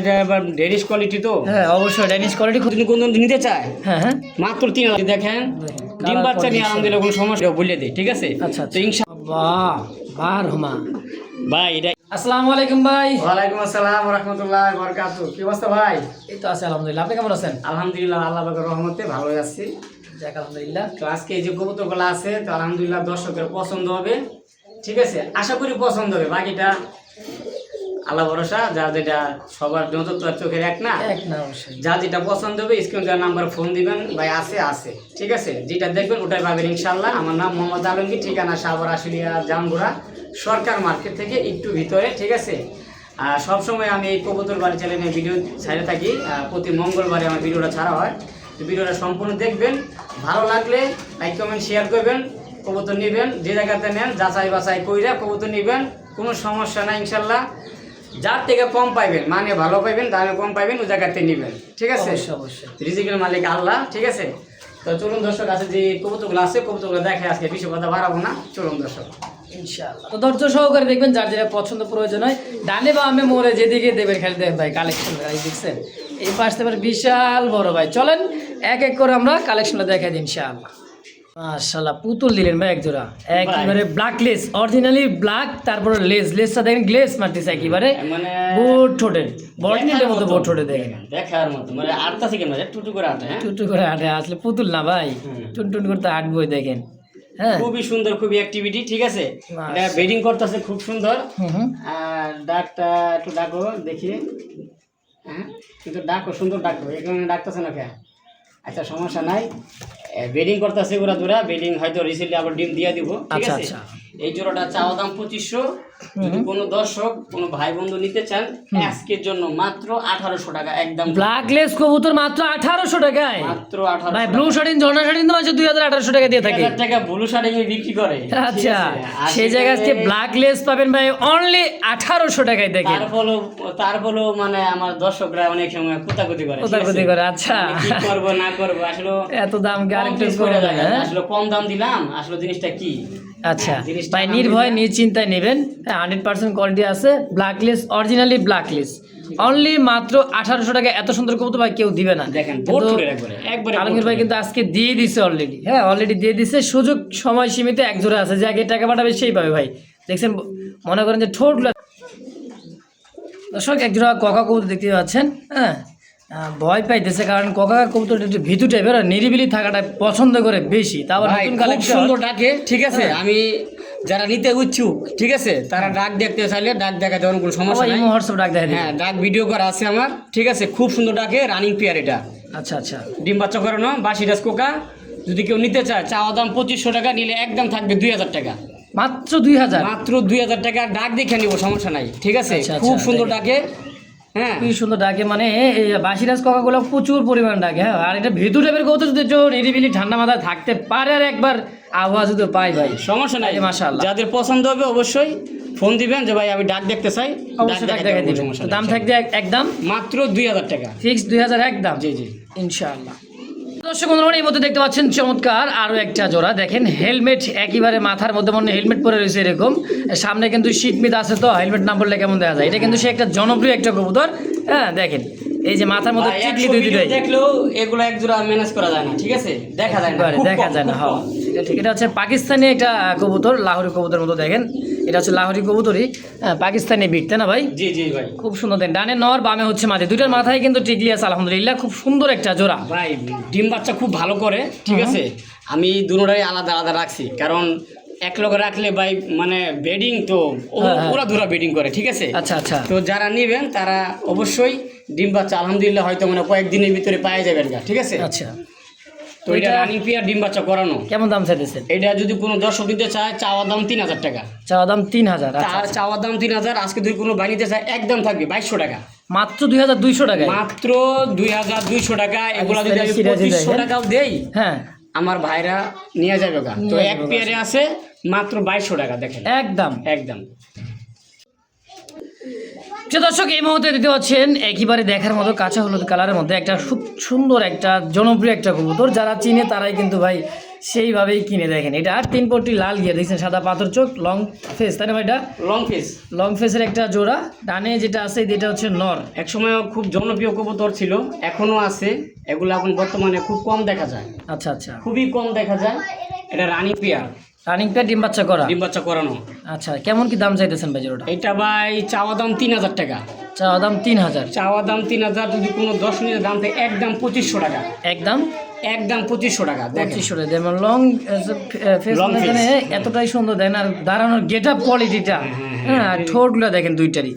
এটা Danish quality তো। হ্যাঁ অবশ্যই কোয়ালিটি খুব যদি কোনো নিতে চায়? হ্যাঁ হ্যাঁ। মাত্র তিন হাজার দেখেন। ডিম বাচ্চা নিয়ে। আলহামদুলিল্লাহ কোনো সমস্যা বলে দিই ঠিক আছে? আচ্ছা, তো ইনশা বাহ হুমা। ভাই এটা আসসালামু আলাইকুম ভাই। ওয়ালাইকুম আসসালাম রহমতুল্লাহ বরকাতু কি অবস্থা ভাই? এই তো আছে আলহামদুলিল্লাহ। আপনি কেমন আছেন? আলহামদুলিল্লাহ আল্লাহ পাকের রহমতে ভালো আছি। যাক আলহামদুলিল্লাহ। তো আজকে এই যে কবুতরগুলো আছে তো আলহামদুলিল্লাহ দর্শকের পছন্দ হবে। ঠিক আছে আশা করি পছন্দ হবে বাকিটা আল্লাহ ভরসা যা যেটা সবার যত তো চোখের এক না। যা যেটা পছন্দ হবে স্ক্রিন দেওয়ার নাম্বার ফোন দিবেন ভাই আছে আছে ঠিক আছে? যেটা দেখবেন ওটাই পাবেন ইনশাল্লাহ আমার নাম মোহাম্মদ আলমগীর ঠিকানা সাবর আশুলিয়া জামগুড়া সরকার মার্কেট থেকে একটু ভিতরে ঠিক আছে? আর সবসময় আমি এই কবুতর বাড়ি চ্যানেলে ভিডিও ছাড়ে থাকি। প্রতি মঙ্গলবারে আমার ভিডিওটা ছাড়া হয়। তো ভিডিওটা সম্পূর্ণ দেখবেন। ভালো লাগলে লাইক কমেন্ট শেয়ার করবেন। কবুতর নেবেন। যে জায়গাতে নেন যাচাই বাছাই কইরা কবুতর নেবেন। কোনো সমস্যা নাই ইনশাল্লাহ যার থেকে কম পাইবেন মানে ভালো পাইবেন দামে কম পাইবেন ওই জায়গাতে নেবেন। ঠিক আছে? অবশ্যই রিজিকের মালিক আল্লাহ ঠিক আছে? তো চলুন দর্শক আছে যে কবুতরগুলো আছে কবুতরগুলো দেখে আজকে বেশি কথা বাড়াবো না। চলুন দর্শক। ইনশাআল্লাহ। তো ধৈর্য সহকারে দেখবেন যার যেটা পছন্দ প্রয়োজন হয় ডানে বা আমি মোড়ে যেদিকে দেবেন খালি দেখেন ভাই কালেকশন ভাই দেখছেন? এই পাশ বিশাল বড় ভাই। চলেন এক এক করে আমরা কালেকশনটা দেখাই দিই ইনশাআল্লাহ। মাশাআল্লাহ পুতুল দিলেন ভাই এক জোড়া একেবারে ব্ল্যাক লেস অরিজিনালি ব্ল্যাক তারপরে লেস লেসটা দেখেন গ্লেস মারতেছে একেবারে। মানে বুট ঠোঁটের বড় মতো বুট ঠোঁটে দেখেন। দেখার মতো মানে আটটা থেকে না টুটু করে আটে হ্যাঁ? টুটু করে হাঁটে আসলে পুতুল না ভাই। টুন টুন করতে হাঁটবই দেখেন হ্যাঁ? খুবই সুন্দর খুবই অ্যাক্টিভিটি ঠিক আছে। এটা বেডিং করতেছে খুব সুন্দর। আর ডাকটা একটু ডাকো দেখি। হ্যাঁ? কিন্তু ডাকো সুন্দর ডাকো এখানে ডাকতেছে না কে? আচ্ছা সমস্যা নাই বেডিং করতেছে ওরা দুরা বেডিং হয়তো রিসেন্টলি আবার ডিম দিয়ে দিব ঠিক আচ্ছা, আছে আচ্ছা। এই জোড়াটা চাওয়া দাম পঁচিশশো যদি কোনো দর্শক কোনো ভাই বন্ধু নিতে চান আজকের জন্য মাত্র আঠারোশো টাকা একদম ব্ল্যাক লেস কবুতর মাত্র আঠারোশো টাকায়। মাত্র আঠারো ভাই ব্লু শার্টিন ঝর্ণা শার্টিন তো আছে দুই হাজার আঠারোশো টাকা দিয়ে থাকে। টাকা ব্লু শার্টিং বিক্রি করে। আচ্ছা সেই জায়গায় আজকে সেখানে ব্ল্যাক লেস পাবেন ভাই অনলি আঠারোশো টাকায় দেখেন। তার ফলেও তার ফলেও মানে আমার দর্শকরা অনেক সময় কুতাকুতি করে। ঠিক করে আচ্ছা। কি করব না করব আসলে এত দাম গ্যারেন্টি করে আসলে কম দাম দিলাম আসলে জিনিসটা কি? আচ্ছা হ্যাঁ, ভাই আমি নির্ভয় নিশ্চিন্তায় নেবেন। হ্যাঁ হান্ড্রেড পার্সেন্ট কোয়ালিটি আছে ব্ল্যাকলেস অরিজিনালি ব্ল্যাকলেস অনলি মাত্র আঠারোশো টাকা এত সুন্দর কবুতর ভাই কেউ দিবে না। দেখেন আলমগীর ভাই কিন্তু আজকে দিয়ে দিছে অলরেডি হ্যাঁ অলরেডি দিয়ে দিছে। সুযোগ সময় সীমিত এক জোড়া আছে। যে আগে টাকা পাঠাবে সেই পাবে ভাই। দেখছেন মনে করেন যে ঠোঁটগুলো দর্শক এক জোড়া ককা কবুতর দেখতে পাচ্ছেন। হ্যাঁ ভয় পাইতেছে কারণ ককা কবুতর একটু ভিতু টাইপের নিরিবিলি থাকাটা পছন্দ করে বেশি। তা আবার ভাই, নতুন কালেকশন সুন্দর ডাকে ঠিক আছে? আমি যারা নিতে উচ্ছুক ঠিক আছে? তারা ডাক দেখতে চাইলে ডাক দেখা যাওয়ার কোনো সমস্যা নাই। হোয়াটসঅ্যাপ ডাক দেখা হ্যাঁ ডাক ভিডিও করা আছে আমার ঠিক আছে? খুব সুন্দর ডাকে রানিং পেয়ার এটা। আচ্ছা আচ্ছা। ডিম বাচ্চা করানো ডাস কোকা। যদি কেউ নিতে চায় চাওয়া দাম পঁচিশশো টাকা নিলে একদম থাকবে দুই হাজার টাকা। মাত্র দুই হাজার? মাত্র দুই হাজার টাকা ডাক দেখে নিব সমস্যা নাই ঠিক আছে? আচ্ছা, খুব আচ্ছা, সুন্দর ডাকে। হ্যাঁ। খুবই সুন্দর ডাকে মানে বাসিরাজ ককাগুলো প্রচুর পরিমাণ ডাকে হ্যাঁ। আর এটা ভেতু টাইপের কবুতর যদি নিরিবিলি ঠান্ডা মাথায় থাকতে পারে আর একবার আবহাওয়া যদি পাই ভাই। সমস্যা নাই। মাশাআল্লাহ। যাদের পছন্দ হবে অবশ্যই ফোন দিবেন যে ভাই আমি ডাক দেখতে চাই। অবশ্যই ডাক দেখাই দিবেন। দাম থাকবে একদম মাত্র দুই হাজার টাকা। ফিক্স দুই হাজার একদম জি জি। ইনশাআল্লাহ। দর্শক বন্ধুরা এই মধ্যে দেখতে পাচ্ছেন চমৎকার আরও একটা জোড়া। দেখেন হেলমেট একেবারে মাথার মধ্যে মনে হেলমেট পরে রয়েছে এরকম। সামনে কিন্তু শীত মিত আছে তো হেলমেট না পরলে কেমন দেখা যায়? এটা কিন্তু সে একটা জনপ্রিয় একটা কবুতর। হ্যাঁ দেখেন এই যে মাথার মধ্যে দুই দেখলেও এগুলো এক জোড়া ম্যানেজ করা যায় না ঠিক আছে? দেখা যায় না দেখা যায় না হ্যাঁ। এটা এটা হচ্ছে পাকিস্তানি একটা কবুতর লাহোরি কবুতর মতো দেখেন। এটা হচ্ছে লাহোরি কবুতরই হ্যাঁ পাকিস্তানি বিট তাই না ভাই? জি জি ভাই। খুব সুন্দর দেন। ডানে নর বামে হচ্ছে মাঝে। দুইটার মাথায় কিন্তু টিকলি আছে আলহামদুলিল্লাহ খুব সুন্দর একটা জোড়া। ভাই ডিম বাচ্চা খুব ভালো করে ঠিক আছে? আমি দুটাই আলাদা আলাদা রাখছি। কারণ এক লগে রাখলে ভাই মানে বেডিং তো ও- হ্যাঁ, হ্যাঁ। ওরা ধরা বেডিং করে ঠিক আছে? আচ্ছা আচ্ছা। তো যারা নেবেন তারা অবশ্যই ডিম বাচ্চা আলহামদুলিল্লাহ হয়তো মানে কয়েকদিনের ভিতরে পাওয়া যাবেন ঠিক আছে? আচ্ছা। তো এটা রানিং পেয়ার ডিম বাচ্চা করানো। কেমন দাম চাইতেছেন? এটা যদি কোনো দর্শক নিতে চায় চাওয়া দাম তিন হাজার টাকা। চাওয়া দাম তিন হাজার আচ্ছা, তার চাওয়া দাম তিন হাজার আজকে যদি কোনো ভাই নিতে চায় একদম থাকবে বাইশশো টাকা। মাত্র দুই হাজার দুইশো টাকায়? মাত্র দুই হাজার দুইশো টাকা এগুলো যদি আমি পঁচিশশো টাকাও দেই হ্যাঁ। আমার ভাইরা নিয়ে যাবে তো এক পেয়ারে আছে মাত্র বাইশশো টাকা দেখেন। একদম। একদম। যে দর্শক এই মুহূর্তে দিতে পাচ্ছেন একেবারে দেখার মতো কাঁচা হলুদ কালারের মধ্যে একটা খুব সুন্দর একটা জনপ্রিয় একটা কবুতর যারা চিনে তারাই কিন্তু ভাই সেইভাবেই কিনে দেখেন। এটা আর তিন পট্টি লাল গিয়ে দেখছেন সাদা পাথর চোখ লং ফেস তাই না ভাই এটা? লং ফেস লং ফেসের একটা জোড়া ডানে যেটা আছে এটা হচ্ছে নর। একসময় খুব জনপ্রিয় কবুতর ছিল এখনও আছে এগুলো এখন বর্তমানে খুব কম দেখা যায়। আচ্ছা আচ্ছা। খুবই কম দেখা যায় এটা রানী পেয়ার। রানিং প্যাড ডিম বাচ্চা করা? ডিম বাচ্চা করানো। আচ্ছা কেমন কি দাম চাইতেছেন ভাই জোড়াটা? এটা ভাই চাওয়া দাম তিন হাজার টাকা। চাওয়া দাম তিন হাজার। চাওয়া দাম তিন হাজার যদি কোনো দশ মিনিটের দাম থাকে একদম পঁচিশশো টাকা। একদম একদম পঁচিশশো টাকা পঁচিশশো টাকা যেমন লং ফেস এখানে এতটাই সুন্দর দেখেন আর দাঁড়ানোর গেট আপ কোয়ালিটিটা হ্যাঁ আর ঠোঁটগুলো দেখেন দুইটারই।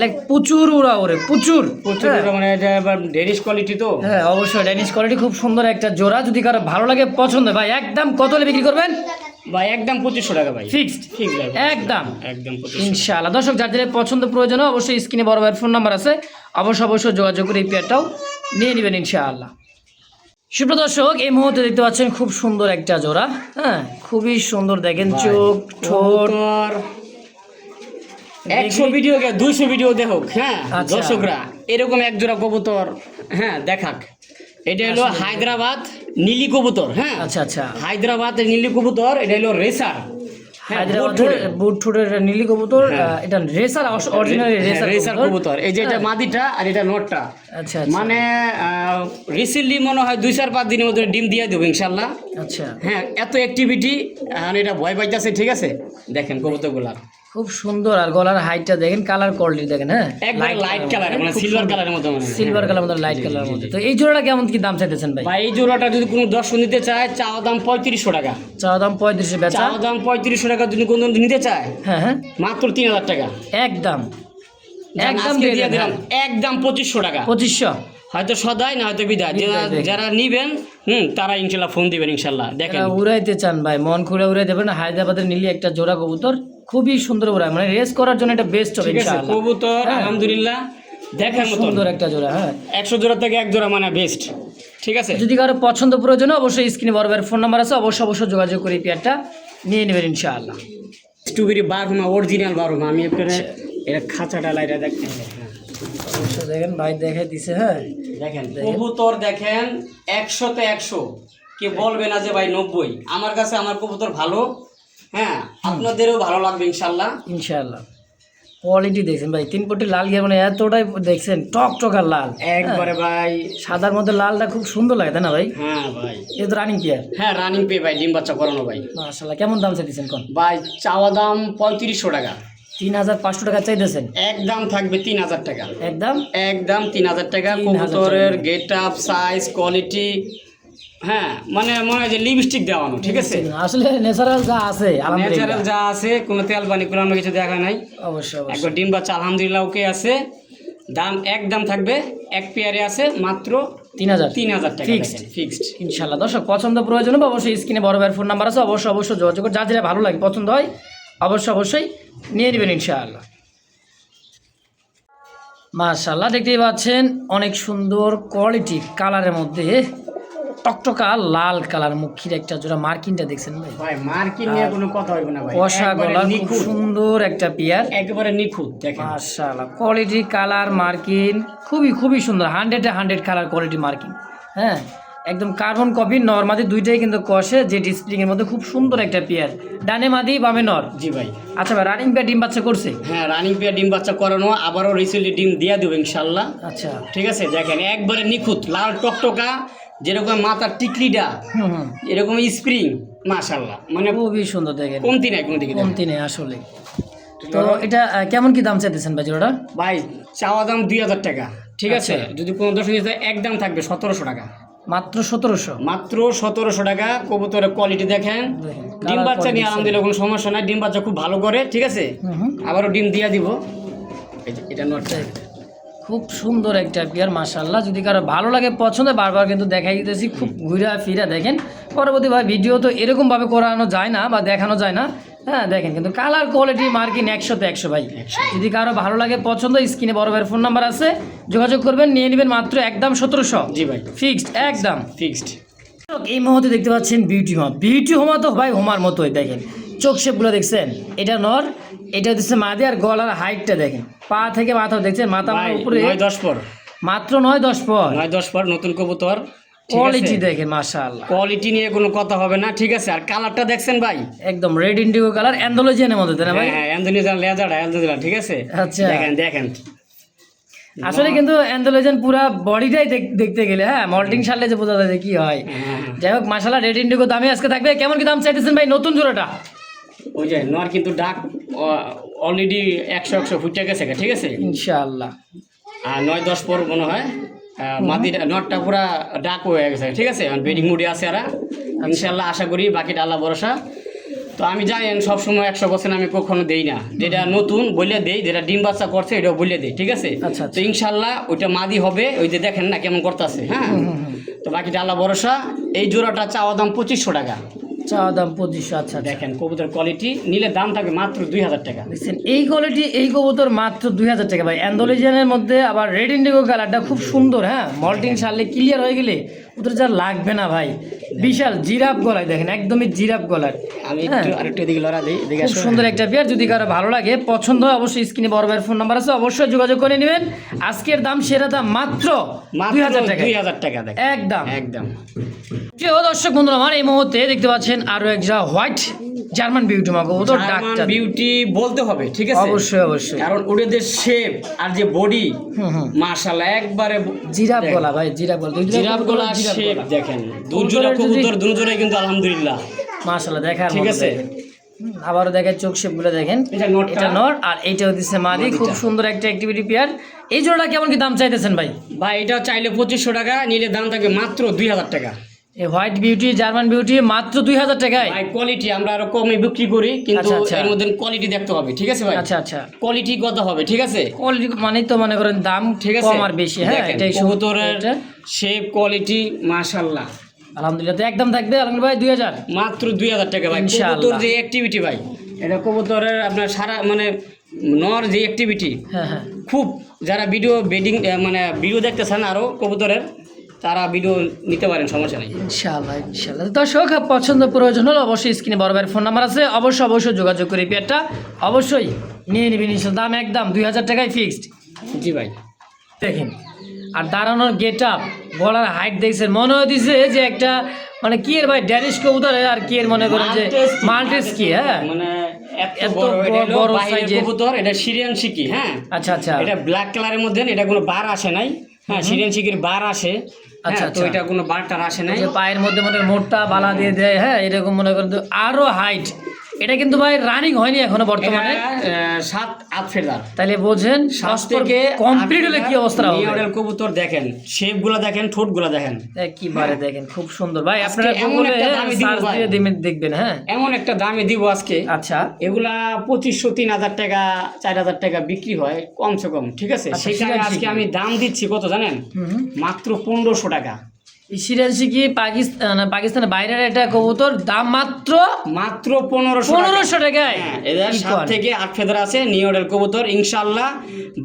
লাইক প্রচুর উড়া ওরে প্রচুর। প্রচুর হ্যাঁ। মানে এটা ডেরিশ কোয়ালিটি তো। হ্যাঁ অবশ্যই ড্যানিশ কোয়ালিটি খুব সুন্দর একটা জোড়া। যদি কারও ভালো লাগে পছন্দ ভাই একদম কত বিক্রি করবেন? ভাই একদম পঁচিশশো টাকা ভাই। ফিক্সড ভাই একদম। একদম ইনশাআল্লাহ। দর্শক যাদের পছন্দ প্রয়োজন অবশ্যই স্ক্রিনে বড় ভাইয়ের ফোন নাম্বার আছে। অবশ্যই অবশ্যই যোগাযোগ করে এই পেয়ারটাও নিয়ে নেবেন ইনশাআল্লাহ। সুপ্রিয় দর্শক এই মুহূর্তে দেখতে পাচ্ছেন খুব সুন্দর একটা জোড়া হ্যাঁ? খুবই সুন্দর দেখেন চোখ ঠোঁট। একশো ভিডিও দুইশো ভিডিও দেখুক হ্যাঁ আচ্ছা। দর্শকরা। এরকম এক জোড়া কবুতর হ্যাঁ দেখাক। এটা হলো হায়দ্রাবাদ নীলি কবুতর হ্যাঁ? আচ্ছা আচ্ছা। হায়দ্রাবাদ নীলি কবুতর এটা হলো রেসার। হ্যাঁ, হায়দ্রাবাদের বুট ঠোঁটের নীলি কবুতর। এটা রেসার অরিজিনাল রেসার রেসার কবুতর। এই যে এটা হ্যাঁ। মাদিটা আর এটা নটটা। আচ্ছা আচ্ছা। মানে রিসেন্টলি মনে হয় দুই চার পাঁচ দিনের মধ্যে ডিম দিয়ে দেবো ইনশাল্লাহ। আচ্ছা। হ্যাঁ এত অ্যাক্টিভিটি এটা ভয় পাইতেছে ঠিক আছে? দেখেন কবুতরগুলা। খুব সুন্দর আর গলার হাইটটা দেখেন কালার কোয়ালিটি দেখেন হ্যাঁ? একবারে লাইট কালার মানে সিলভার কালারের মতো মানে সিলভার কালার মতো লাইট কালারের মধ্যে তো এই জোড়াটা কেমন কি দাম চাইতেছেন ভাই? বা এই জোড়াটা যদি কোনো দর্শন নিতে চায় চাওয়া দাম পঁয়ত্রিশশো টাকা। চাওয়া দাম পঁয়ত্রিশে বেচা? চাওয়া দাম পঁয়ত্রিশশো টাকা যদি কোনো নিতে চায় হ্যাঁ হ্যাঁ। মাত্র তিন হাজার টাকা। একদম। একদম দিয়ে দিলাম হ্যাঁ। একদম পঁচিশশো টাকা। পঁচিশশো। হয়তো সদাই না হয়তো বিদায়। যারা নিবেন হুম তারা ইনশাল্লাহ ফোন দিবেন ইনশাল্লাহ। দেখেন। উড়াইতে চান ভাই মন খুলে উড়াই দেবেন হায়দ্রাবাদের নীলি একটা জোড়া কবুতর। খুবই সুন্দর উড়ায় মানে রেস করার জন্য এটা বেস্ট হবে ইনশাআল্লাহ। কবুতর হ্যাঁ। আলহামদুলিল্লাহ দেখার মতো সুন্দর একটা জোড়া হ্যাঁ। একশো জোড়া থেকে এক জোড়া মানে বেস্ট ঠিক আছে? যদি কারও পছন্দ প্রয়োজন অবশ্যই স্ক্রিনে ভাইয়ের ফোন নাম্বার আছে অবশ্যই অবশ্যই যোগাযোগ করে পেয়ারটা নিয়ে নেবেন ইনশাআল্লাহ। স্ট্রবেরি বারহুমা অরিজিনাল বারহুমা আমি এখানে এটা খাঁচাটা লাইটা দেখতে দেখেন ভাই দেখে দিছে হ্যাঁ। দেখেন। কবুতর দেখেন একশোতে একশো। কে বলবে না যে ভাই নব্বই? আমার কাছে আমার কবুতর ভালো হ্যাঁ আপনাদেরও ভালো লাগবে ইনশাল্লাহ ইনশাআল্লাহ। কোয়ালিটি দেখছেন ভাই তিন পটি লাল গিয়ে মানে এতটাই দেখছেন টক টকার লাল। একবারে ভাই। সাদার মধ্যে লালটা খুব সুন্দর লাগে তাই না ভাই? হ্যাঁ ভাই। এ তো রানিং পেয়ার হ্যাঁ রানিং পে ভাই ডিম বাচ্চা করানো ভাই। মাশাল্লাহ কেমন দাম চাইতেছেন কোন? ভাই চাওয়া দাম পঁয়ত্রিশশো টাকা। তিন হাজার পাঁচশো টাকা চাইতেছেন? একদম থাকবে তিন হাজার টাকা। একদম একদম তিন হাজার টাকা 3,000 কবুতরের গেট আপ সাইজ কোয়ালিটি হ্যাঁ মানে মনে হয় যে লিপস্টিক দেওয়ানো ঠিক আছে? আসলে ন্যাচারাল যা আছে ন্যাচারাল যা আছে কোনো তেল পানি কোনো কিছু দেখা নাই। অবশ্যই অবশ্যই। একবার ডিম বাচ্চা আলহামদুলিল্লাহ ওকে আছে। দাম একদম থাকবে এক পেয়ারে আছে মাত্র তিন হাজার। তিন হাজার টাকা Fixed. ফিক্সড ইনশাল্লাহ দর্শক পছন্দ প্রয়োজন হবে অবশ্যই স্ক্রিনে বড় ভাইয়ের ফোন নাম্বার আছে অবশ্যই অবশ্যই যোগাযোগ যা যেটা ভালো লাগে পছন্দ হয় অবশ্যই অবশ্যই নিয়ে নেবেন ইনশাআল্লাহ। মাশাল্লাহ দেখতেই পাচ্ছেন অনেক সুন্দর কোয়ালিটি কালারের মধ্যে টকটকা লাল কালার মুখির একটা জোড়া মার্কিনটা দেখছেন ভাই? ভাই মার্কিং নিয়ে কোনো কথা হইব না ভাই। কষা গলা খুব সুন্দর একটা পিয়ার। একেবারে নিখুঁত দেখেন। মাশাআল্লাহ কোয়ালিটি কালার মার্কিন খুবই খুবই সুন্দর হান্ড্রেডে হান্ড্রেড কালার কোয়ালিটি মার্কিন। হ্যাঁ একদম কার্বন কপি নর মাদি দুইটাই কিন্তু কষে যে ডিসপ্লিং এর মধ্যে খুব সুন্দর একটা পেয়ার। ডানে মাদি বামে নর। জি ভাই। আচ্ছা ভাই রানিং পেয়ার ডিম বাচ্চা করছে? হ্যাঁ রানিং পেয়ার ডিম বাচ্চা করানো আবারও রিসেন্টলি ডিম দিয়ে দেবো ইনশাল্লাহ আচ্ছা। ঠিক আছে দেখেন একবারে নিখুঁত লাল টকটকা যেরকম মাথার টিকলিটা এরকম স্প্রিং মাশাল্লাহ মানে খুবই সুন্দর দেখেন। কমতি নাই কোনো দিকে কমতি নেই আসলে। তো এটা কেমন কি দাম চাইতেছেন ভাই জোড়াটা? ভাই চাওয়া দাম দুই হাজার টাকা ঠিক আছে? আচ্ছা। যদি কোনো দর্শক নিতে চায়, একদম থাকবে সতেরোশো টাকা। মাত্র সতেরোশো? মাত্র সতেরোশো টাকা কবুতরের কোয়ালিটি দেখেন। ডিম বাচ্চা নিয়ে আলহামদুলিল্লাহ কোনো সমস্যা নাই ডিম বাচ্চা খুব ভালো করে ঠিক আছে? আবারও ডিম দিয়ে দিব। এটা নট খুব সুন্দর একটা পেয়ার মাশাল্লাহ যদি কারও ভালো লাগে পছন্দ বারবার কিন্তু দেখাই দিতেছি খুব ঘুরা ফিরা দেখেন। পরবর্তী ভাই ভিডিও তো এরকমভাবে করানো যায় না বা দেখানো যায় না। হ্যাঁ দেখেন কিন্তু কালার কোয়ালিটি মার্কিন একশোতে একশো ভাই। যদি কারও ভালো লাগে পছন্দ স্ক্রিনে বড় ভাইয়ের ফোন নাম্বার আছে যোগাযোগ করবেন নিয়ে নেবেন মাত্র একদম সতেরোশো। জি ভাই। ফিক্সড একদম। ফিক্সড এই মুহূর্তে দেখতে পাচ্ছেন বিউটি হোমা। বিউটি হোমা তো ভাই হোমার মতোই দেখেন। চোখ শেপগুলো দেখছেন? এটা নর এটা হচ্ছে মাদি আর গলার হাইটটা দেখেন। পা থেকে মাথা দেখছেন? মাথা উপরে দশ পর। মাত্র নয় দশ পর। নয় দশ পর নতুন কবুতর কোয়ালিটি দেখে মাশাআল্লাহ। কোয়ালিটি নিয়ে কোনো কথা হবে না ঠিক আছে? আর কালারটা দেখছেন ভাই? একদম রেড ইন্ডিগো কালার অ্যান্ডোলজিয়ানের মধ্যে না ভাই? হ্যাঁ হ্যাঁ ইন্দোনেশিয়ান লেজারটা ঠিক আছে? আচ্ছা। দেখেন দেখেন। আসলে কিন্তু অ্যান্ডোলজিয়ান পুরা বডিটাই দেখতে গেলে হ্যাঁ? মল্টিং সারলে যে বোঝা যায় কি হয়। হ্যাঁ, যাই হোক মাশাআল্লাহ রেড ইন্ডিগো দামে আজকে থাকবে। কেমন কি দাম চাইতেছেন ভাই? নতুন জোড়াটা। ওই যে নর কিন্তু ডাক অলরেডি একশো একশো ফুটে গেছে ঠিক আছে? ইনশাআল্লাহ। আর নয় দশ পর মনে হয় মাদিটা নটটা পুরা ডাক হয়ে গেছে ঠিক আছে? বেডিং মুডে আছে আর ইনশাল্লাহ আশা করি বাকিটা আল্লাহ ভরসা। তো আমি জানেন সবসময় একশো পার্সেন্ট আমি কখনো দেই না। যেটা নতুন বলে দেই যেটা ডিম বাচ্চা করছে এটা বলে দেই ঠিক আছে? আচ্ছা, তো ইনশাল্লাহ ওইটা মাদি হবে ওই যে দেখেন না কেমন করতেছে হ্যাঁ? তো বাকিটা আল্লাহ ভরসা। এই জোড়াটা চাওয়া দাম পঁচিশশো টাকা। চাওয়া দাম পঁচিশশো আচ্ছা আচ্ছা। দেখেন কবুতর কোয়ালিটি নিলে দাম থাকবে মাত্র দুই হাজার টাকা। দেখছেন এই কোয়ালিটি এই কবুতর মাত্র দুই হাজার টাকা। ভাই অ্যান্ডোলিজিয়ানের মধ্যে আবার রেড ইন্ডিগো কালারটা খুব সুন্দর হ্যাঁ? মল্টিং সারলে ক্লিয়ার হয়ে গেলে ওদের যা লাগবে না ভাই। বিশাল জিরাফ গলায় দেখেন একদমই জিরাফ গলার। আমি একটু আরেকটু এদিকে লড়া দিই এদিকে হ্যাঁ। সুন্দর একটা পেয়ার যদি কারও ভালো লাগে পছন্দ হয় অবশ্যই স্ক্রিনে বড় ভাইয়ের ফোন নাম্বার আছে অবশ্যই যোগাযোগ করে নেবেন। আজকের দাম সেরা দাম মাত্র দুই হাজার টাকা। দুই হাজার টাকা একদম। একদম। প্রিয় দর্শক বন্ধুরা আমার এই মুহূর্তে দেখতে পাচ্ছেন আরও একটা হোয়াইট জার্মান বিউটি মাগো তো ডাকটা বিউটি বলতে হবে ঠিক আছে? অবশ্যই অবশ্যই। কারণ ওদের শেপ আর যে বডি মাশাআল্লাহ একবারে জিরাফ গলা ভাই জিরাফ গলা। জিরাফ গলা। শেপ দেখেন দুজোড়া কবুতর দুজোড়াই কিন্তু আলহামদুলিল্লাহ। মাশাআল্লাহ দেখার ঠিক আছে। আবারও দেখেন চোখ শেপগুলো দেখেন। এটা। এটা নর আর এইটা হচ্ছে মাদি। খুব সুন্দর একটা অ্যাক্টিভিটি পেয়ার এই জোড়াটা কেমন কি দাম চাইতেছেন ভাই? ভাই এটা চাইলে পঁচিশশো টাকা নিলে দাম থাকবে মাত্র দুই হাজার টাকা। এই হোয়াইট বিউটি জার্মান বিউটি মাত্র দুই হাজার টাকায়? ভাই কোয়ালিটি আমরা আরও কমে বিক্রি করি কিন্তু আচ্ছা, আচ্ছা। এর মধ্যে কোয়ালিটি দেখতে হবে ঠিক আছে ভাই? আচ্ছা আচ্ছা। কোয়ালিটি কত হবে ঠিক আছে? কোয়ালিটি মানে তো মনে করেন দাম ঠিক আছে? কম আর বেশি হ্যাঁ এটাই কবুতরের শেপ কোয়ালিটি মাশাআল্লাহ। আলহামদুলিল্লাহ তো একদম থাকবে আলহামদুলিল্লাহ ভাই দুই হাজার? মাত্র দুই হাজার টাকা ভাই। কবুতর যে অ্যাক্টিভিটি ভাই এটা কবুতরের আপনার সারা মানে নর যে অ্যাক্টিভিটি হ্যাঁ হ্যাঁ। খুব যারা ভিডিও বেডিং মানে ভিডিও দেখতেছেন আরও কবুতরের তারা ভিডিও নিতে পারেন সমস্যা নেই। ইনশাআল্লাহ ইনশাআল্লাহ। দর্শক পছন্দ প্রয়োজন হলে অবশ্যই স্ক্রিনে বড় ভাইয়ের ফোন নাম্বার আছে। অবশ্যই অবশ্যই যোগাযোগ করে পেয়ারটা অবশ্যই নিয়ে নিবেন। দাম একদম দুই হাজার টাকায় ফিক্সড জি ভাই। দেখেন আর দাঁড়ানোর গেট আপ গলার হাইট দেখছেন মনে হইতেছে যে একটা মানে কি এর ভাই ড্যানিশ কবুতর আর কি এর মনে করেন যে মাল্টেস কি হ্যাঁ? মানে এত বড় বাইরের কবুতর এটা সিরিয়ান শিকি হ্যাঁ? আচ্ছা আচ্ছা। এটা ব্ল্যাক কালারের মধ্যে এটা কোনো বার আসে নাই। হ্যাঁ সিরিয়ান শিকির বার আসে। আচ্ছা, হ্যাঁ, তো আচ্ছা। এটা কোনো বারটার আসে না পায়ের মধ্যে মনে মোটা মোটটা বালা দিয়ে দেয় হ্যাঁ এরকম মনে করেন তো আরও হাইট এটা কিন্তু ভাই রানিং হয়নি এখনও বর্তমানে। সাত আট ফেদার তাহলে বোঝেন সাত থেকে কমপ্লিট হলে কি অবস্থা হবে? কবুতর দেখেন শেপগুলা দেখেন ঠোঁটগুলা দেখেন। একবারে দেখেন খুব সুন্দর। ভাই আপনারা গুগলে সার্চ দিয়ে দিবেন- দেখবেন হ্যাঁ। এমন একটা দামে দিব আজকে। আচ্ছা। এগুলা পঁচিশশো তিন হাজার টাকা চার হাজার টাকা বিক্রি হয় কমসে কম ঠিক আছে? আচ্ছা, সেখানে আজকে আমি দাম দিচ্ছি কত জানেন? মাত্র পনেরোশো টাকা। সিরিয়ালসি কি পাকিস্তান পাকিস্তানের বাইরের একটা কবুতর দাম মাত্র মাত্র পনেরোশো পনেরোশো টাকায়। হ্যাঁ এদের সাত থেকে আট ফেদার আছে নিউডেল কবুতর ইনশাল্লাহ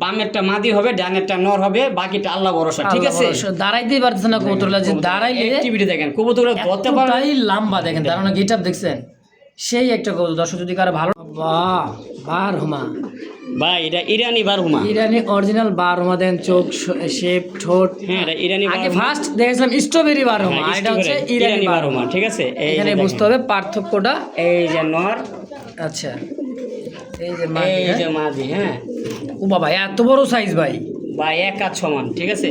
বামেরটা মাদি হবে ডানেরটা নর হবে বাকিটা আল্লাহ ভরসা ঠিক আছে? দাঁড়াইতেই পারতেছে না কবুতরগুলো যে দাঁড়াইলে অ্যাক্টিভিটি দেখেন কবুতর ধরতে এতটাই লম্বা দেখেন দাঁড়ানো গেট আপ দেখছেন। সেই একটা কবুতর দর্শক যদি কারও ভালো বাহ বার হুমা ভাই এটা ইরানি বারহুমা। ইরানি অরিজিনাল দেন চোখ শেপ ঠোঁট। হ্যাঁ এটা ইরানি আগে ফার্স্ট দেখেছিলাম স্ট্রবেরি বারহুমা হ্যাঁ, এটা হচ্ছে ইরানি বারহুমা। ঠিক আছে? এখানে বুঝতে হবে পার্থক্যটা। এই যে নর আচ্ছা। এই যে এই যে হ্যাঁ? মাদি হ্যাঁ। ও বাবা এত বড় সাইজ ভাই। বা এক কাজ সমান ঠিক আছে?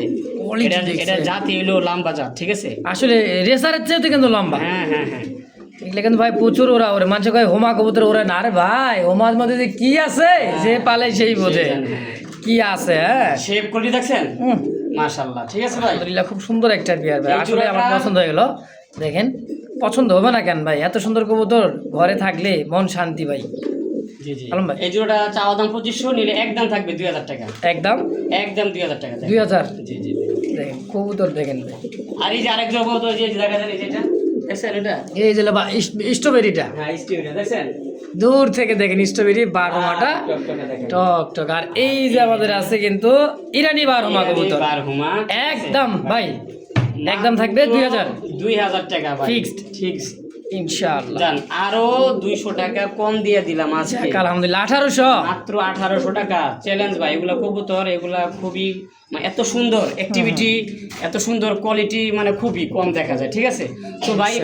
এটা জাতি হলো লাম্বা জাত ঠিক আছে? আসলে রেসারের চেয়ে কিন্তু লম্বা। হ্যাঁ হ্যাঁ হ্যাঁ। কিন্তু ভাই প্রচুর ওরা ওরে মানুষ কয় হোমা কবুতর ওরা না রে ভাই হোমার মধ্যে যে কি আছে যে পালে সেই বোঝে। কি আছে হ্যাঁ শেপ কোয়ালিটি দেখছেন মাশাআল্লাহ ঠিক আছে ভাই আলহামদুলিল্লাহ খুব সুন্দর একটা বিয়ার ভাই আসলে আমার পছন্দ হয়ে গেল। দেখেন পছন্দ হবে না কেন ভাই? এত সুন্দর কবুতর ঘরে থাকলে মন শান্তি ভাই। জি জি। আলম এই জোড়াটা চাওয়া দাম পঁচিশশো নিলে একদম থাকবে দুই হাজার টাকা। একদম? একদম দুই হাজার টাকা। দুই হাজার? জি জি দেখেন কবুতর দেখেন ভাই। আর এই যে আরেক জোড়া কবুতর যে যে দেখা যায় এই এই যে স্ট্রবেরিটা। হ্যাঁ দূর থেকে দেখেন স্ট্রবেরি বারোমাটা টকটকে টক টক আর এই যে আমাদের আছে কিন্তু ইরানি বারোমা কবুতর। বারহুমা একদম ভাই। একদম থাকবে দুই হাজার দুই হাজার। টাকা ফিক্সড। Fixed. ইনশাআল্লাহ। আরও টাকা কম দিয়ে দিলাম আজকে। আলহামদুলিল্লাহ আঠারোশো। মাত্র আঠারোশো টাকা। চ্যালেঞ্জ ভাই এগুলা কবুতর এগুলা খুবই মানে এত সুন্দর অ্যাক্টিভিটি এত সুন্দর কোয়ালিটি মানে খুবই কম দেখা যায় ঠিক আছে? তো ভাই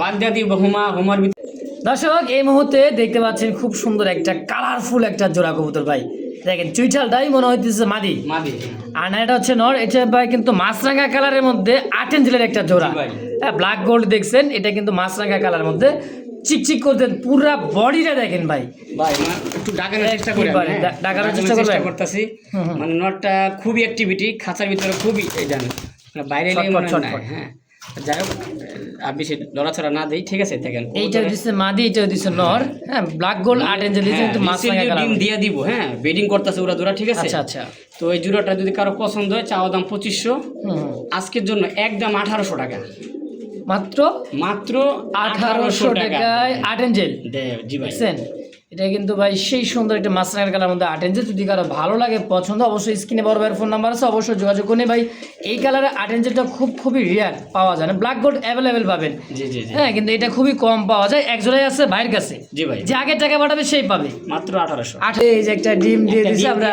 বাগদাদি হুমা হুমার ভিতরে। দর্শক এই মুহূর্তে দেখতে পাচ্ছেন খুব সুন্দর একটা কালারফুল একটা জোড়া কবুতর ভাই। দেখেন চুইঠালটাই মনে হইতেছে মাদি। মাদি আর না এটা হচ্ছে নর এটা ভাই কিন্তু মাছরাঙা কালারের মধ্যে আট ইঞ্চিলের একটা জোড়া। হ্যাঁ ব্ল্যাক গোল্ড দেখছেন এটা কিন্তু মাছরাঙা কালারের মধ্যে। চিকচিক করতেন পুরা বডিটা দেখেন ভাই। ভাই একটু ডাকানোর চেষ্টা করি হ্যাঁ। ডাকানোর চেষ্টা করবেন? করতেছি। মানে নটটা খুবই অ্যাক্টিভিটি খাঁচার ভিতরে খুবই এই জানেন মানে বাইরে মনে হয় হ্যাঁ। যাই হোক আর বেশি লড়াছড়া না দেই ঠিক আছে দেখেন। এইটা দিচ্ছে মাদি এটা দিচ্ছে নর হ্যাঁ ব্ল্যাক গোল্ড আট ইঞ্চিল দিচ্ছে কিন্তু রিসেন্টলি ডিম দিয়ে দিব হ্যাঁ বেডিং করতেছে ওরা দুরা ঠিক আছে? আচ্ছা আচ্ছা। তো এই জুড়োটা যদি কারও পছন্দ হয় চাওয়া দাম পঁচিশশো। আজকের জন্য একদম আঠারোশো টাকা। মাত্র মাত্র আঠারোশো টাকায় আট দে- জি ভাই। এটা কিন্তু ভাই সেই সুন্দর একটা মাছরাঙার কালার মধ্যে আট ইঞ্চি যদি কারও ভালো লাগে পছন্দ অবশ্যই স্ক্রিনে বড় ভাইয়ের ফোন নাম্বার আছে অবশ্যই যোগাযোগ করে ভাই এই কালারের আট ইঞ্চিটা খুব খুবই রেয়ার পাওয়া যায় না। ব্ল্যাক গোল্ড অ্যাভেলেবেল পাবেন। জি জি হ্যাঁ কিন্তু এটা খুবই কম পাওয়া যায়। এক জোড়াই আছে ভাইয়ের কাছে। জি ভাই। যে আগে টাকা পাঠাবে সেই পাবে। মাত্র আঠারোশো। আট এই যে একটা ডিম দিয়ে দিছে আমরা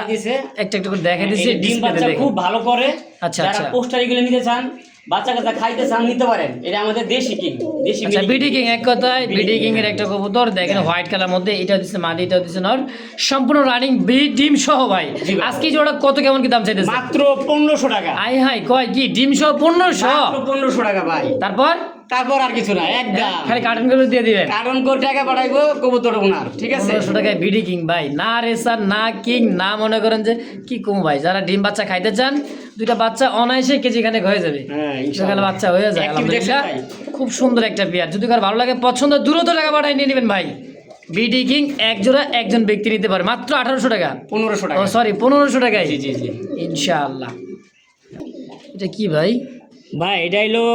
একটা একটা করে দেখে দিছি এই ডিম বাচ্চা খুব ভালো করে। আচ্ছা, আচ্ছা। পোস্টার এগুলো নিতে চান বাচ্চা কাচ্চা খাইতে চান নিতে পারেন। এটা আমাদের দেশি কিং দেশি আচ্ছা বিডি কিং এক কথায় বিডি কিং এর একটা কবুতর দেখেন হোয়াইট কালার মধ্যে এটা দিচ্ছে মাদি এটা দিচ্ছে নর। সম্পূর্ণ রানিং বি ডিম সহ ভাই। আজকে জোড়া কত কেমন কি দাম চাইতেছে? মাত্র পনেরোশো টাকা। আই হাই কয় কি ডিম সহ পনেরোশো? মাত্র পনেরোশো টাকা ভাই। তারপর? তারপর আর কিছু না একদম। খালি কার্টুনগুলো দিয়ে দিবেন। টাকা পাঠাইবো কবুতর ওনার ঠিক আছে? টাকায় বিডি কিং ভাই। না রেসার না কিং না মনে করেন যে কি কম ভাই। যারা ডিম বাচ্চা খাইতে চান দুইটা বাচ্চা অনায়াসে কেজি খানে হয়ে যাবে। হ্যাঁ ইনশাআল্লাহ। বাচ্চা হয়ে যায় আলহামদুলিল্লাহ। খুব সুন্দর একটা পেয়ার যদি কার ভালো লাগে পছন্দ দ্রুত টাকা পাঠাই নিয়ে নেবেন ভাই। বিডি কিং এক জোড়া একজন ব্যক্তি নিতে পারে। মাত্র আঠারোশো টাকা। পনেরোশো টাকা। সরি পনেরোশো টাকায়। জি জি জি। ইনশাআল্লাহ। এটা কি ভাই? ভাই এটা হলো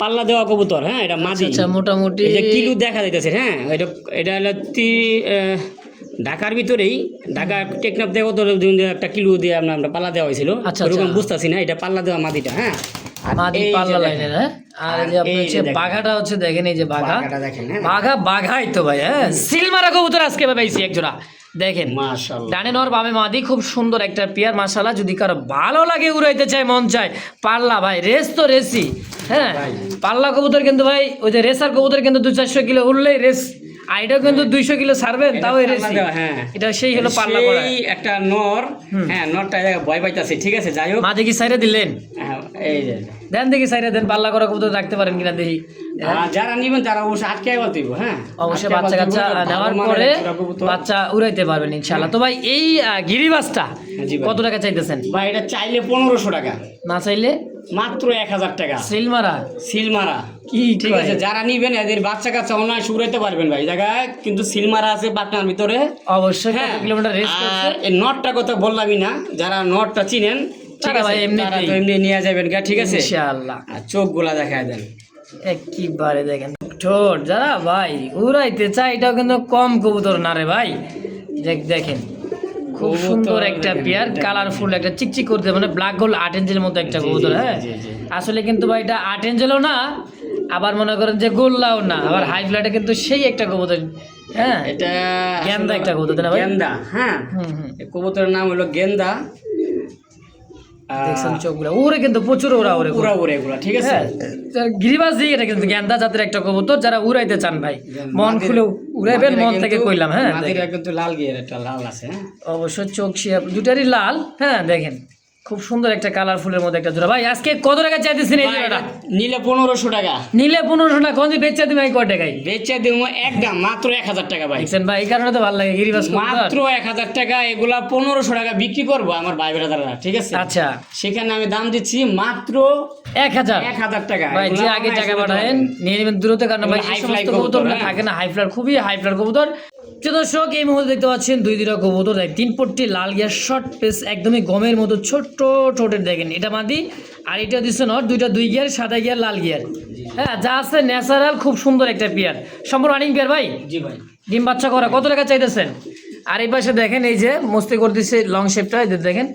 পাল্লা দেওয়া কবুতর হ্যাঁ এটা মাঝি আচ্ছা মোটামুটি কিলো দেখা যাইতেছে হ্যাঁ এটা এটা হলো ঢাকার ভিতরেই ঢাকা টেকনাফ দেওয়া তো একটা কিলো দিয়ে আমরা আমরা পাল্লা দেওয়া হয়েছিল। আচ্ছা, ওরকম আচ্ছা। বুঝতেছি না এটা পাল্লা দেওয়া মাদিটা হ্যাঁ। মাদি পাল্লা লাইনের হ্যাঁ। আর যে আপনি হচ্ছে বাঘাটা হচ্ছে দেখেন এই যে বাঘা। হ্যাঁ। বাঘা বাঘাই তো ভাই হ্যাঁ। সিল মারা কবুতর আজকে পাইছি এক জোড়া। দেখেন ডানে নর বামে মাদি খুব সুন্দর একটা পেয়ার মাসালা যদি কারও ভালো লাগে উড়াইতে চায় মন চায় পাল্লা ভাই রেস তো রেসি হ্যাঁ? পাল্লা কবুতর কিন্তু ভাই ওই যে রেসার কবুতর কিন্তু দু চারশো কিলো উঠলেই রেস আর এটাও কিন্তু দুইশো কিলো ছাড়বেন তাও রেসি হ্যাঁ। এটা সেই হলো পাল্লা করা একটা নর হ্যাঁ নরটা ভয় পাইতাছে ঠিক আছে যাই হোক। মাঝে কি সাইডে দিলেন? হ্যাঁ, এই যে। দেন দেখি সাইডে দেন পাল্লা করা কবুতর রাখতে পারেন কিনা দেখি। যারা নিবেন তারা অবশ্যই আটকে বলতে হ্যাঁ? অবশ্যই বাচ্চা কাচ্চা নেওয়ার পরে বাচ্চা উড়াইতে পারবেন ইনশাল্লাহ তো ভাই এই গিরিবাসটা জি কত টাকা চাইতেছেন? ভাই এটা চাইলে পনেরোশো টাকা। না চাইলে? মাত্র এক হাজার টাকা। সিল মারা? কি ঠিক আছে যারা নিবেন এদের বাচ্চা কাচ্চা অনলাইন শুরাইতে পারবেন ভাই। জায়গায় কিন্তু সিলমারা আছে পাটনার ভিতরে। অবশ্যই কত হ্যাঁ। কিলোমিটার রেস আর এই নটটা কথা বললামই না যারা নটটা চিনেন ঠিক আছে ভাই তো এমনি নিয়ে যাবেন গা, ঠিক আছে? ইনশাআল্লাহ। আর চোখগুলা দেখায় দেন। একবারে দেখেন ঠোঁট যারা ভাই উড়াইতে চাই এটাও কিন্তু কম কবুতর না রে ভাই। দেখ দেখেন খুব সুন্দর একটা পেয়ার কালারফুল একটা চিকচিক করতে মানে ব্ল্যাক গোল্ড আট ইঞ্চের মতো একটা কবুতর হ্যাঁ। আসলে কিন্তু ভাই এটা আট ইঞ্চেলও না আবার মনে করেন যে গোল্লাও না আবার হাই ফ্লাইটে কিন্তু সেই একটা কবুতর হ্যাঁ? এটা গেন্দা একটা কবুতর, না ভাই? গেন্দা হ্যাঁ। কবুতরের নাম হলো গেন্দা। দেখছেন চোখগুলো। ওরে কিন্তু প্রচুর ওরা এগুলা ঠিক আছে? হ্যাঁ এটা কিন্তু গেন্দা জাতের একটা কবুতর যারা উড়াইতে চান ভাই। মন খুলে উড়াইবেন মন থেকে কইলাম হ্যাঁ কিন্তু লাল গিয়ার একটা লাল আছে হ্যাঁ। অবশ্য চোখ শিয়া দুটারই লাল হ্যাঁ দেখেন। খুব সুন্দর একটা কালারফুলের মধ্যে একটা জোড়া। ভাই আজকে কত টাকা চাইতেছেন এই জোড়াটা? নিলে পনেরোশো টাকা। নিলে পনেরোশো টাকা কোন বেচা দিবে কয় টাকায় বেচে দিব একদম মাত্র এক হাজার টাকা ভাই। ভাই এই কারণে তো ভালো লাগে গিরিবাস মাত্র এক হাজার টাকা এগুলা পনেরোশো টাকা বিক্রি করব আমার ভাই বেড়াদাররা ঠিক আছে? আচ্ছা। সেখানে আমি দাম দিচ্ছি মাত্র এক হাজার। এক হাজার টাকা। ভাই যে আগে টাকা পাঠায়েন নিয়ে নেবেন দূরত্ব কারণ ভাই সমস্ত কবুতর কবুতর, হ্যাঁ। থাকে না হাই ফ্লার খুবই হাই ফ্লার কবুতর প্রিয় দর্শক এই মুহূর্তে দেখতে পাচ্ছেন দুই দুইটা কবুতর দেখ তিন পট্টি লাল গিয়ার শর্ট পেস একদমই গমের মতো ছোট্ট ঠোঁটের দেখেন। এটা মাদি আর এটা দিচ্ছে নট দুইটা দুই গিয়ার সাদা গিয়ার লাল গিয়ার। হ্যাঁ যা আছে ন্যাচারাল খুব সুন্দর একটা পেয়ার সম্পূর্ণ রানিং পেয়ার ভাই? জি ভাই। ডিম বাচ্চা করা কত টাকা চাইতেছেন? আর এই পাশে দেখেন এই যে মস্তি করে দিচ্ছে লং শেপটা এই যে দেখেন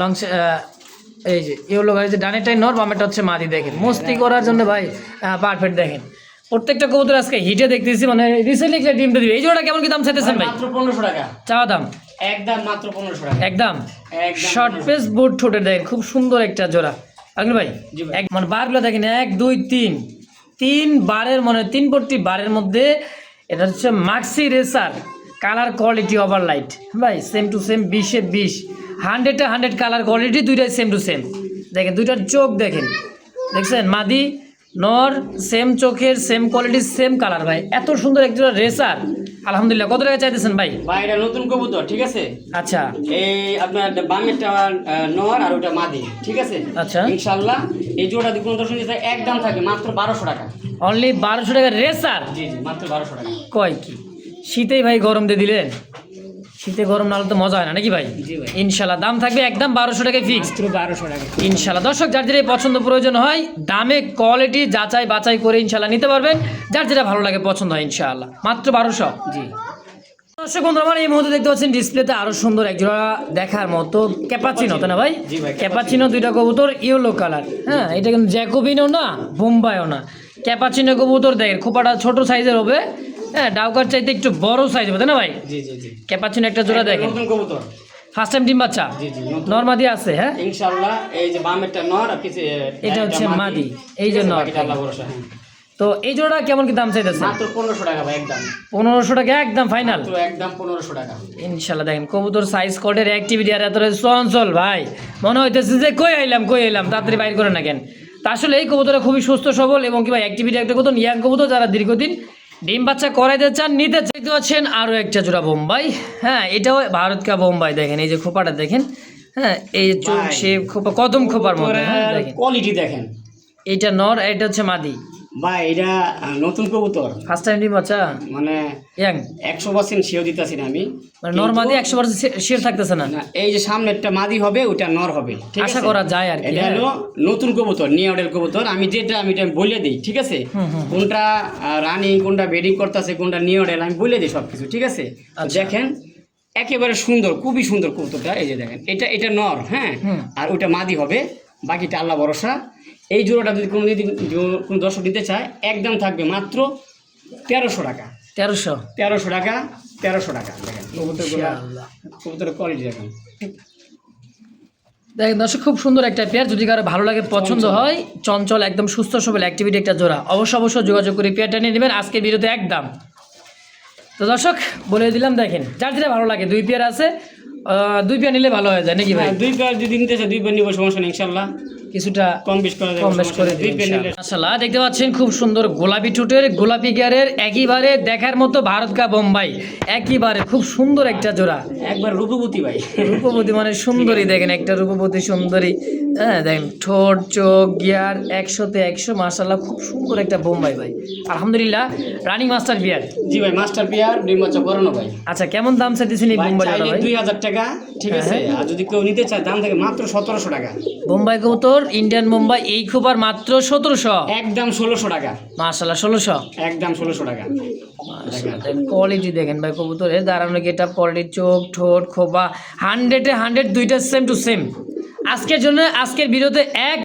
লং এই যে এগুলো ভাই যে ডানেরটাই নর বামেরটা হচ্ছে মাদি দেখেন। মস্তি করার জন্য ভাই পারফেক্ট দেখেন। প্রত্যেকটা কবুতর আজকে হিটে দেখতেছি মানে রিসেন্টলি একটা ডিম দিবে এই জোড়াটা কেমন কি দাম চাইতেছেন ভাই? মাত্র পনেরোশো টাকা। চাওয়া দাম? একদম মাত্র পনেরোশো টাকা। একদম? একদম শর্ট পেস বোর্ড ঠোঁটে দেখেন খুব সুন্দর একটা জোড়া। আগ্নি ভাই ভাই। এক মানে বারগুলো দেখেন এক দুই তিন। তিন বারের মানে তিন পট্টি বারের মধ্যে এটা হচ্ছে maxi racer colour quality over light ভাই সেম টু সেম বিশে বিশ। হান্ড্রেডে হান্ড্রেড কালার কোয়ালিটি দুইটাই সেম টু সেম দেখেন দুইটার চোখ দেখেন। দেখছেন? মাদি নর সেম চোখের সেম কোয়ালিটি সেম কালার ভাই। এত সুন্দর একজন রেসার আলহামদুলিল্লাহ কত টাকা চাইতেছেন ভাই? ভাই এটা নতুন কবুতর ঠিক আছে? আচ্ছা। এই আপনার বামেরটা নর আর ওটা মাদি ঠিক আছে? আচ্ছা। ইনশাল্লাহ এই জোড়া যদি কোনো দর্শন দিতে একদম থাকে মাত্র বারোশো টাকা। অনলি বারোশো টাকা রেসার জি জি মাত্র বারোশো টাকা। কয় কি? শীতেই ভাই গরম দিয়ে দিলেন। শীতে গরম নাহলে তো মজা হয় না নাকি ভাই? ইনশাল্লাহ দাম থাকবে একদম বারোশো টাকায় ফিক্স বারোশো টাকা ইনশাল্লাহ দর্শক যার যেটা পছন্দ প্রয়োজন হয় দামে কোয়ালিটি যাচাই বাছাই করে ইনশাল্লাহ নিতে পারবেন। যার যেটা ভালো লাগে পছন্দ হয় ইনশাআল্লাহ। মাত্র বারোশো। জি। দর্শক বন্ধু আমার এই মুহূর্তে দেখতে পাচ্ছেন ডিসপ্লেতে আরও সুন্দর এক জোড়া দেখার মতো ক্যাপাচিনো তাই না ভাই? ভাই, ক্যাপাচিনো দুইটা কবুতর ইয়েলো কালার হ্যাঁ এটা কিন্তু জ্যাকোবিনও না বোম্বাইও না। ক্যাপাচিনো কবুতর দেখেন খোপাটা ছোট সাইজের হবে। হ্যাঁ ডাউকার চাইতে একটু বড় সাইজ হবে না ভাই? জি জি জি। ক্যাপাচিনো একটা জোড়া দেখেন। নতুন কবুতর। ফার্স্ট টাইম ডিম বাচ্চা? জি জি নতুন। নর্মাদি আছে হ্যাঁ? ইনশাল্লাহ এই যে বামেরটা নর আর এটা হচ্ছে মাদি, এই যে নর। আল্লাহ ভরসা, হ্যাঁ। তো এই জোড়া কেমন কি দাম চাইতেছে মাত্র পনেরোশো টাকা ভাই একদম। পনেরোশো টাকা একদম ফাইনাল মাত্র একদম পনেরোশো টাকা। ইনশাল্লাহ দেখেন কবুতর সাইজ কোডের অ্যাক্টিভিটি আর এত চঞ্চল ভাই। মনে হইতেছে যে কই আইলাম কই আইলাম তাড়াতাড়ি বাইর করে না কেন। তা আসলে এই কবুতরটা খুবই সুস্থ সবল এবং কি ভাই অ্যাক্টিভিটি একটা কবুতর ইয়াং কবুতর যারা দীর্ঘদিন ডিম বাচ্চা করাইতে চান নিতে চাইতে পারছেন আরও একটা জোড়া বোম্বাই। হ্যাঁ এটাও ভারতকে বোম্বাই দেখেন এই যে খোপাটা দেখেন। হ্যাঁ এই যে চোখ সে খোপা কদম খোপার মতো হ্যাঁ দেখেন। কোয়ালিটি দেখেন। এইটা নর এটা হচ্ছে মাদি। ভাই এটা নতুন কবুতর। ফার্স্ট টাইম ডিম বাচ্চা মানে ইয়াং একশো পার্সেন্ট সেও দিতেছি না আমি। মানে নর মাদি একশো পার্সেন্ট শেয়ার থাকতেছে না? এই যে সামনে একটা মাদি হবে ওটা নর হবে আশা করা যায় আর এটা হ্যাঁ। হলো নতুন কবুতর নিয়াডের কবুতর। আমি যেটা আমি এটা বলে দিই ঠিক আছে। কোনটা রানিং কোনটা বেডিং করতেছে কোনটা নিয়াডেল আমি বলে দিই সব কিছু ঠিক আছে? আচ্ছা। দেখেন একেবারে সুন্দর খুবই সুন্দর কবুতরটা এই যে দেখেন এটা এটা নর হ্যাঁ? আর ওটা মাদি হবে বাকিটা আল্লাহ ভরসা। এই জোড়াটা যদি কোনো যদি কোনো দর্শক নিতে চায় একদম থাকবে মাত্র তেরোশো টাকা। তেরোশো। তেরোশো টাকা তেরোশো টাকা দেখেন। কবুতরগুলো কবুতরের কোয়ালিটি দেখেন। দেখেন দর্শক খুব সুন্দর একটা পেয়ার যদি কারও ভালো লাগে পছন্দ হয় চঞ্চল একদম সুস্থ সবল অ্যাক্টিভিটি একটা জোড়া। অবশ্য অবশ্য যোগাযোগ করে পেয়ারটা নিয়ে নেবেন। আজকের ভিডিওতে একদম। তো দর্শক বলে দিলাম দেখেন যার যেটা ভালো লাগে দুই পেয়ার আছে। দুই পেয়ার নিলে ভালো হয়ে যায় নাকি ভাই? হ্যাঁ, দুই পেয়ার যদি নিতে চায় দুই পেয়ার নিবো সমস্যা নেই ইনশাল্লাহ কিছুটা কম বেশ করা যাবে কম বেশ করে নিলে মাসাল্লাহ দেখতে পাচ্ছেন খুব সুন্দর গোলাপি ঠোঁটের গোলাপি গিয়ারের একইবারে দেখার মতো ভারত কা বোম্বাই। একইবারে খুব সুন্দর একটা জোড়া। একবার রূপবতী ভাই। রূপবতী মানে সুন্দরী দেখেন একটা রূপবতী সুন্দরী। হ্যাঁ দেখেন ঠোঁট চোখ গিয়ার একশোতে একশো মার্শাল্লাহ খুব সুন্দর একটা বোম্বাই ভাই। আলহামদুলিল্লাহ রানিং মাস্টার বিয়ার। জি ভাই মাস্টার পেয়ার ডিম বাচ্চা করানো ভাই। আচ্ছা কেমন দাম চাইতেছেন এই বোম্বাই ভাই? দুই হাজার টাকা ঠিক আছে। হ্যাঁ। আর যদি কেউ নিতে চায় দাম থাকে মাত্র সতেরোশো টাকা। বোম্বাই কবুতর ইন্ডিয়ান মুম্বাই এই খুবার মাত্র সতেরোশো। একদম ষোলোশো টাকা। মার্শাল্লাহ ষোলোশো। একদম ষোলোশো টাকা। কোয়ালিটি দেখেন ভাই কবুতরের দাঁড়ানো গেট আপ কোয়ালিটি চোখ ঠোঁট খোপা হান্ড্রেডে হান্ড্রেড দুইটা সেম টু সেম আজকের জন্য আজকের বিরোধে এক